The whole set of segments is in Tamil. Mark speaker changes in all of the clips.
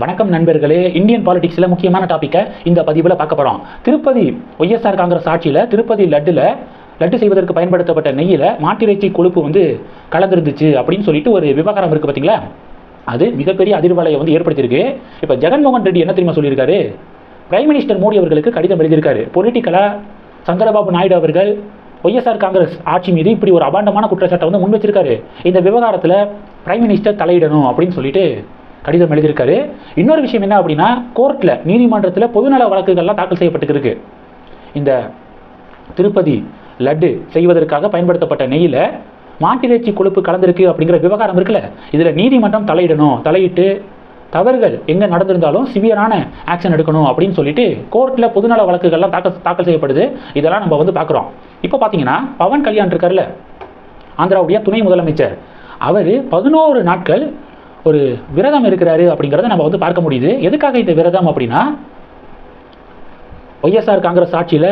Speaker 1: வணக்கம் நண்பர்களே. இந்தியன் பாலிடிக்ஸில் முக்கியமான டாப்பிக்கை இந்த பதிவில் பார்க்க போகிறோம் திருப்பதி ஒய்எஸ்ஆர் காங்கிரஸ் ஆட்சியில் திருப்பதி லட்டில் லட்டு செய்வதற்கு பயன்படுத்தப்பட்ட நெய்யில் மாட்டிறைச்சி கொழுப்பு வந்து கலந்துருந்துச்சு அப்படின்னு சொல்லிட்டு ஒரு விவகாரம் இருக்குது பார்த்தீங்களா அது மிகப்பெரிய அதிர்வலையை வந்து ஏற்படுத்தியிருக்கு. இப்போ ஜெகன்மோகன் ரெட்டி என்ன தெரியுமா சொல்லியிருக்காரு? பிரைம் மினிஸ்டர் மோடி அவர்களுக்கு கடிதம் எழுதியிருக்காரு. பொலிட்டிக்கலாக சந்திரபாபு நாயுடு அவர்கள் ஒய்எஸ்ஆர் காங்கிரஸ் ஆட்சி மீது இப்படி ஒரு அபாண்டமான குற்றச்சாட்டை வந்து முன் வச்சிருக்காரு இந்த விவகாரத்தில் பிரைம் மினிஸ்டர் தலையிடணும் அப்படின்னு சொல்லிட்டு கடிதம் எழுதியிருக்காரு. இன்னொரு விஷயம் என்ன அப்படின்னா கோர்ட்டில் நீதிமன்றத்தில் பொதுநல வழக்குகள்லாம் தாக்கல் செய்யப்பட்டுருக்கு. இந்த திருப்பதி லட்டு செய்வதற்காக பயன்படுத்தப்பட்ட நெய்யில் மாட்டிறைச்சி கொழுப்பு கலந்திருக்கு அப்படிங்கிற விவகாரம் இருக்குல்ல. இதில் நீதிமன்றம் தலையிடணும் தலையிட்டு தவறுகள் எங்கே நடந்திருந்தாலும் சிவியரான ஆக்ஷன் எடுக்கணும் அப்படின்னு சொல்லிட்டு கோர்ட்டில் பொதுநல வழக்குகள்லாம் தாக்கல் தாக்கல் செய்யப்படுது. இதெல்லாம் நம்ம வந்து பார்க்குறோம். இப்போ பார்த்தீங்கன்னா பவன் கல்யாண் இருக்கார்ல ஆந்திராவுடைய துணை முதலமைச்சர். அவர் பதினோரு நாட்கள் ஒரு விரதம் இருக்கிறாரு அப்படிங்கிறத நம்ம வந்து பார்க்க முடியுது. எதுக்காக இந்த விரதம் அப்படின்னா ஒய்எஸ்ஆர் காங்கிரஸ் ஆட்சியில்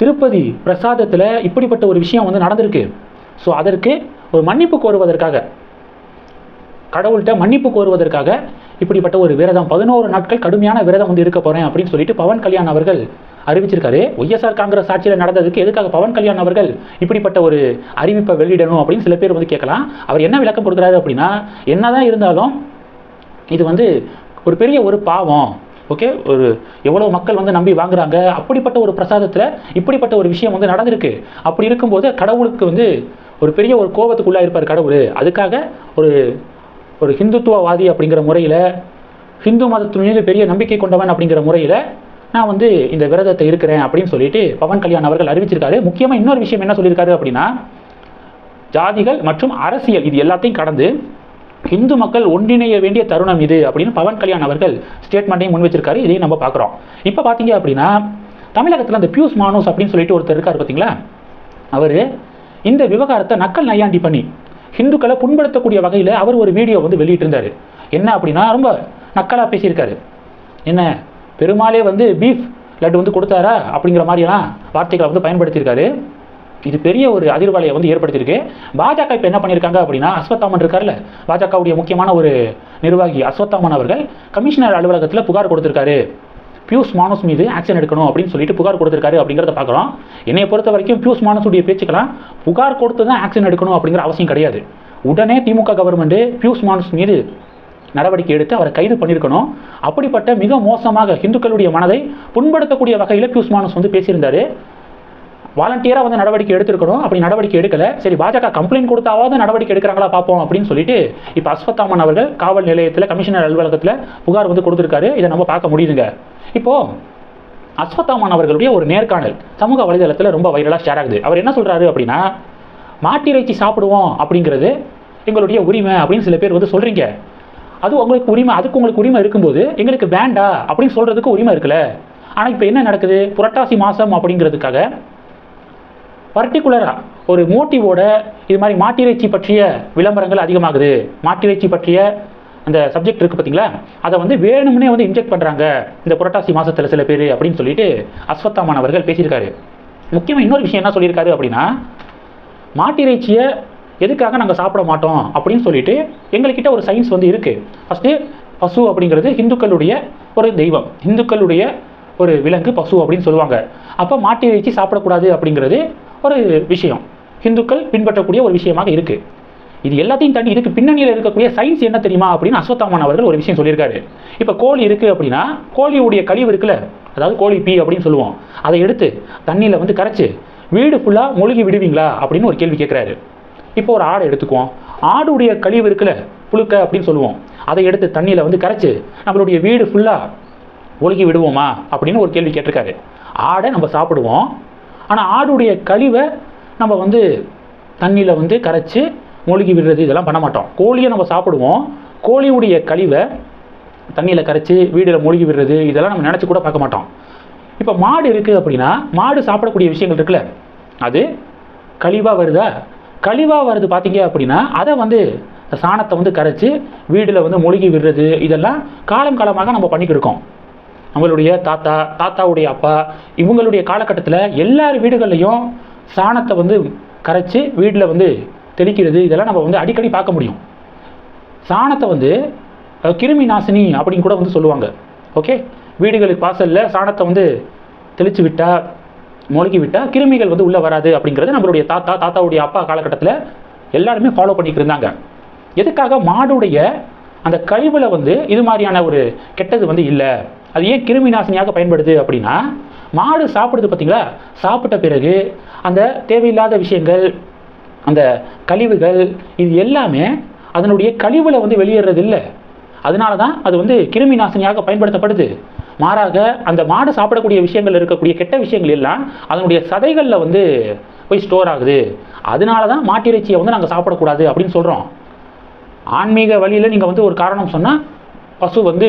Speaker 1: திருப்பதி பிரசாதத்தில் இப்படிப்பட்ட ஒரு விஷயம் வந்து நடந்திருக்கு. ஸோ அதற்கு ஒரு மன்னிப்பு கோருவதற்காக கடவுள்கிட்ட மன்னிப்பு கோருவதற்காக இப்படிப்பட்ட ஒரு விரதம் பதினோரு நாட்கள் கடுமையான விரதம் வந்து இருக்க போகிறேன் அப்படின்னு சொல்லிட்டு பவன் கல்யாண் அவர்கள் அறிவிச்சிருக்காரு. ஒய்எஸ்ஆர் காங்கிரஸ் ஆட்சியில் நடந்ததுக்கு எதுக்காக பவன் கல்யாண் அவர்கள் இப்படிப்பட்ட ஒரு அறிவிப்பை வெளியிடணும் அப்படின்னு சில பேர் வந்து கேட்கலாம். அவர் என்ன விளக்கம் கொடுக்குறாரு அப்படின்னா என்னதான் இருந்தாலும் இது வந்து ஒரு பெரிய ஒரு பாவம். ஓகே? ஒரு எவ்வளோ மக்கள் வந்து நம்பி வாங்குறாங்க. அப்படிப்பட்ட ஒரு பிரசாதத்தில் இப்படிப்பட்ட ஒரு விஷயம் வந்து நடந்திருக்கு. அப்படி இருக்கும்போது கடவுளுக்கு வந்து ஒரு பெரிய ஒரு கோபத்துக்குள்ளே இருப்பார் கடவுள். அதுக்காக ஒரு ஒரு ஹிந்துத்துவவாதி அப்படிங்கிற முறையில் ஹிந்து மதத்து மீது பெரிய நம்பிக்கை கொண்டவன் அப்படிங்கிற முறையில் நான் வந்து இந்த விரதத்தை இருக்கிறேன் அப்படின்னு சொல்லிட்டு பவன் கல்யாண் அவர்கள் அறிவிச்சிருக்காரு. முக்கியமாக இன்னொரு விஷயம் என்ன சொல்லியிருக்காரு அப்படின்னா ஜாதிகள் மற்றும் அரசியல் இது எல்லாத்தையும் கடந்து இந்து மக்கள் ஒன்றிணைய வேண்டிய தருணம் இது அப்படின்னு பவன் கல்யாண் அவர்கள் ஸ்டேட்மெண்ட்டையும் முன் வச்சிருக்காரு இதையும் நம்ம பார்க்குறோம். இப்போ பார்த்தீங்க அப்படின்னா தமிழகத்தில் அந்த பியூஸ் மானோஸ் அப்படின்னு சொல்லிட்டு ஒருத்தர் இருக்கார் பார்த்தீங்களா அவர் இந்த விவகாரத்தை நக்கல் நையாண்டி பண்ணி ஹிந்துக்களை புண்படுத்தக்கூடிய வகையில் அவர் ஒரு வீடியோ வந்து வெளியிட்டிருந்தார். என்ன அப்படின்னா ரொம்ப நக்கலாக பேசியிருக்காரு. என்ன பெருமாளே வந்து பீஃப் லட்டு வந்து கொடுத்தாரா அப்படிங்கிற மாதிரியெல்லாம் வார்த்தைகளை வந்து பயன்படுத்தியிருக்காரு. இது பெரிய ஒரு அதிர்வலையை வந்து ஏற்படுத்தியிருக்கு. பாஜக இப்போ என்ன பண்ணியிருக்காங்க அப்படின்னா அஸ்வத்தாமன் இருக்கார்ல பாஜகவுடைய முக்கியமான ஒரு நிர்வாகி அஸ்வத்தாமன் அவர்கள் கமிஷனர் அலுவலகத்தில் புகார் கொடுத்துருக்காரு. பியூஸ் மானஸ் மீது ஆக்ஷன் எடுக்கணும் அப்படின்னு சொல்லிட்டு புகார் கொடுத்துருக்காரு அப்படிங்கிறத பார்க்குறோம். என்னை பொறுத்த வரைக்கும் பியூஸ் மானஸுடைய பேச்சுக்கெல்லாம் புகார் கொடுத்து தான் ஆக்ஷன் எடுக்கணும் அப்படிங்கிற அவசியம் கிடையாது. உடனே திமுக கவர்மெண்ட்டு பியூஸ் மானஸ் மீது நடவடிக்கை எடுத்து அவரை கைது பண்ணியிருக்கணும். அப்படிப்பட்ட மிக மோசமாக இந்துக்களுடைய மனதை புண்படுத்தக்கூடிய வகையில் பியூஸ் மானஸ் வந்து பேசியிருந்தாரு. வாலண்டியராக வந்து நடவடிக்கை எடுத்திருக்கணும். அப்படி நடவடிக்கை எடுக்கல. சரி பாஜக கம்ப்ளைண்ட் கொடுத்தாவது நடவடிக்கை எடுக்கிறாங்களா பார்ப்போம் அப்படின்னு சொல்லிட்டு இப்போ அஸ்வத்தாமன் அவர்கள் காவல் நிலையத்தில் கமிஷனர் அலுவலகத்தில் புகார் வந்து கொடுத்துருக்காரு. இதை நம்ம பார்க்க முடியுதுங்க. இப்போது அஸ்வத்தாமன் அவர்களுடைய ஒரு நேர்காணல் சமூக வலைதளத்தில் ரொம்ப வைரலாக ஷேர் ஆகுது. அவர் என்ன சொல்கிறாரு அப்படின்னா மாட்டிறைச்சி சாப்பிடுவோம் அப்படிங்கிறது எங்களுடைய உரிமை அப்படின்னு சில பேர் வந்து சொல்கிறீங்க அது உங்களுக்கு உரிமை அதுக்கு உங்களுக்கு உரிமை இருக்கும்போது எங்களுக்கு வேண்டா அப்படின்னு சொல்கிறதுக்கு உரிமை இருக்குல்ல. ஆனால் இப்போ என்ன நடக்குது? புரட்டாசி மாதம் அப்படிங்கிறதுக்காக பர்டிகுலராக ஒரு மோட்டிவோட இது மாதிரி மாட்டிறைச்சி பற்றிய விளம்பரங்கள் அதிகமாகுது. மாட்டிறைச்சி பற்றிய அந்த சப்ஜெக்ட் இருக்குது பார்த்தீங்களா? அதை வந்து வேணும்னே வந்து இன்ஜெக்ட் பண்ணுறாங்க இந்த புரட்டாசி மாதத்தில் சில பேர் அப்படின்னு சொல்லிட்டு அஸ்வத்தாமன் அவர்கள் பேசியிருக்காரு. முக்கியமாக இன்னொரு விஷயம் என்ன சொல்லியிருக்காரு அப்படின்னா மாட்டிறைச்சியை எதுக்காக நாங்கள் சாப்பிட மாட்டோம் அப்படின்னு சொல்லிட்டு எங்கள்கிட்ட ஒரு சயின்ஸ் வந்து இருக்குது ஃபஸ்ட்டு பசு அப்படிங்கிறது ஹிந்துக்களுடைய ஒரு தெய்வம். ஹிந்துக்களுடைய ஒரு விலங்கு பசு அப்படின்னு சொல்லுவாங்க. அப்போ மாட்டிறைச்சி சாப்பிடக்கூடாது அப்படிங்கிறது ஒரு விஷயம். ஹிந்துக்கள் பின்பற்றக்கூடிய ஒரு விஷயமாக இருக்குது இது எல்லாத்தையும் தாண்டி இதுக்கு பின்னணியில் இருக்கக்கூடிய சயின்ஸ் என்ன தெரியுமா அப்படின்னு அஸ்வத்தாமன் அவர்கள் ஒரு விஷயம் சொல்லியிருக்காரு. இப்போ கோழி இருக்குது அப்படின்னா கோழியுடைய கழிவு இருக்குல்ல அதாவது கோழி பி அப்படின்னு சொல்லுவோம். அதை எடுத்து தண்ணியில் வந்து கரைச்சி வீடு ஃபுல்லாக மூழ்கி விடுவீங்களா அப்படின்னு ஒரு கேள்வி கேட்குறாரு இப்போ ஒரு ஆடை எடுத்துக்குவோம். ஆடுடைய கழிவு இருக்குல்ல புழுக்க அப்படின்னு சொல்லுவோம். அதை எடுத்து தண்ணியில் வந்து கரைச்சி நம்மளுடைய வீடு ஃபுல்லாக ஒழுகி விடுவோமா அப்படின்னு ஒரு கேள்வி கேட்டிருக்காரு. ஆடை நம்ம சாப்பிடுவோம். ஆனால் ஆடுடைய கழிவை நம்ம வந்து தண்ணியில் வந்து கரைச்சி மூழ்கி விடுறது இதெல்லாம் பண்ண மாட்டோம். கோழியை நம்ம சாப்பிடுவோம். கோழியுடைய கழிவை தண்ணியில் கரைச்சி வீடில் மூழ்கி விடுறது இதெல்லாம் நம்ம நினச்சி கூட பார்க்க மாட்டோம். இப்போ மாடு இருக்குது அப்படின்னா மாடு சாப்பிடக்கூடிய விஷயங்கள் இருக்குல்ல? அது கழிவாக வருதா? கழிவாக வருது பார்த்தீங்க அப்படின்னா அதை வந்து சாணத்தை வந்து கரைச்சி வீடில் வந்து மூழ்கி விடுறது இதெல்லாம் காலம் காலமாக நம்ம பண்ணிக்கிட்டு இருக்கோம். நம்மளுடைய தாத்தா தாத்தாவுடைய அப்பா இவங்களுடைய காலகட்டத்தில் எல்லார் வீடுகள்லையும் சாணத்தை வந்து கரைச்சி வீட்டில் வந்து தெளிக்கிறது இதெல்லாம் நம்ம வந்து அடிக்கடி பார்க்க முடியும். சாணத்தை வந்து கிருமி நாசினி அப்படின்னு கூட வந்து சொல்லுவாங்க. ஓகே வீடுகளுக்கு வாசலில் சாணத்தை வந்து தெளித்து விட்டால் மொழுகி விட்டால் கிருமிகள் வந்து உள்ளே வராது அப்படிங்கிறது நம்மளுடைய தாத்தா தாத்தாவுடைய அப்பா காலகட்டத்தில் எல்லாருமே ஃபாலோ பண்ணிட்டு இருந்தாங்க. எதுக்காக மாடுடைய அந்த கழிவில் வந்து இது மாதிரியான ஒரு கெட்டது வந்து இல்லை. அது ஏன் கிருமி நாசினியாக பயன்படுது அப்படின்னா மாடு சாப்பிடுது பார்த்தீங்களா? சாப்பிட்ட பிறகு அந்த தேவையில்லாத விஷயங்கள் அந்த கழிவுகள் இது எல்லாமே அதனுடைய கழிவுல வந்து வெளியேறது இல்லை அதனால தான் அது வந்து கிருமி நாசினியாக பயன்படுத்தப்படுது. மாறாக அந்த மாடு சாப்பிடக்கூடிய விஷயங்கள் இருக்கக்கூடிய கெட்ட விஷயங்கள் எல்லாம் அதனுடைய சதைகளில் வந்து போய் ஸ்டோர் ஆகுது. அதனால தான் மாட்டிறைச்சியை வந்து நாங்கள் சாப்பிடக்கூடாது அப்படின்னு சொல்கிறோம் ஆன்மீக வழியில் நீங்கள் வந்து ஒரு காரணம் சொன்னால் பசு வந்து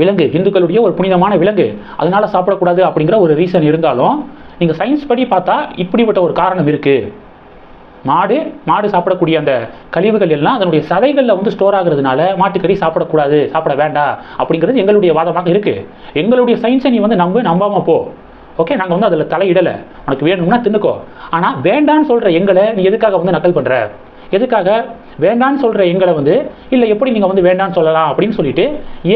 Speaker 1: விலங்கு இந்துக்களுடைய ஒரு புனிதமான விலங்கு அதனால சாப்பிடக்கூடாது அப்படிங்கிற ஒரு ரீசன் இருந்தாலும் நீங்கள் சயின்ஸ் படி பார்த்தா இப்படிப்பட்ட ஒரு காரணம் இருக்குது மாடு மாடு சாப்பிடக்கூடிய அந்த கழிவுகள் எல்லாம் அதனுடைய சதைகளில் வந்து ஸ்டோர் ஆகுறதுனால மாட்டுக்கறி சாப்பிடக்கூடாது சாப்பிட வேண்டாம் அப்படிங்கிறது எங்களுடைய வாதமாக இருக்குது எங்களுடைய சயின்ஸை நீ வந்து நம்ப நம்பாமல் போ. ஓகே நாங்கள் வந்து அதில் தலையிடலை. உனக்கு வேணும்னா தின்னுக்கோ. ஆனால் வேண்டான்னு சொல்கிற எங்களை நீ எதுக்காக வந்து நக்கல் பண்ணுற எதுக்காக? வேண்டான்னு சொல்கிற எங்களை வந்து இல்லை எப்படி நீங்கள் வந்து வேண்டான்னு சொல்லலாம்? அப்படின்னு சொல்லிட்டு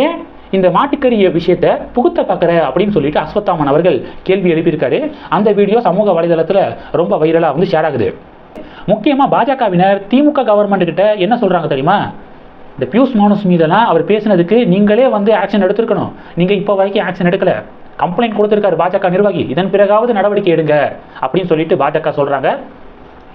Speaker 1: ஏன் இந்த மாட்டுக்கறிய விஷயத்தை புகுத்த பார்க்குற அப்படின்னு சொல்லிட்டு அஸ்வத்தாமன் அவர்கள் கேள்வி எழுப்பியிருக்காரு. அந்த வீடியோ சமூக வலைதளத்தில் ரொம்ப வைரலாக வந்து ஷேர் ஆகுது. முக்கியமாக பாஜகவினர் திமுக கவர்மெண்ட் கிட்ட என்ன சொல்கிறாங்க தெரியுமா? இந்த பியூஷ் மானுஸ் மீதெல்லாம் அவர் பேசினதுக்கு நீங்களே வந்து ஆக்ஷன் எடுத்திருக்கணும். நீங்கள் இப்போ வரைக்கும் ஆக்ஷன் எடுக்கல. கம்ப்ளைண்ட் கொடுத்துருக்காரு பாஜக நிர்வாகி. இதன் பிறகாவது நடவடிக்கை எடுங்க அப்படின்னு சொல்லிட்டு பாஜக சொல்கிறாங்க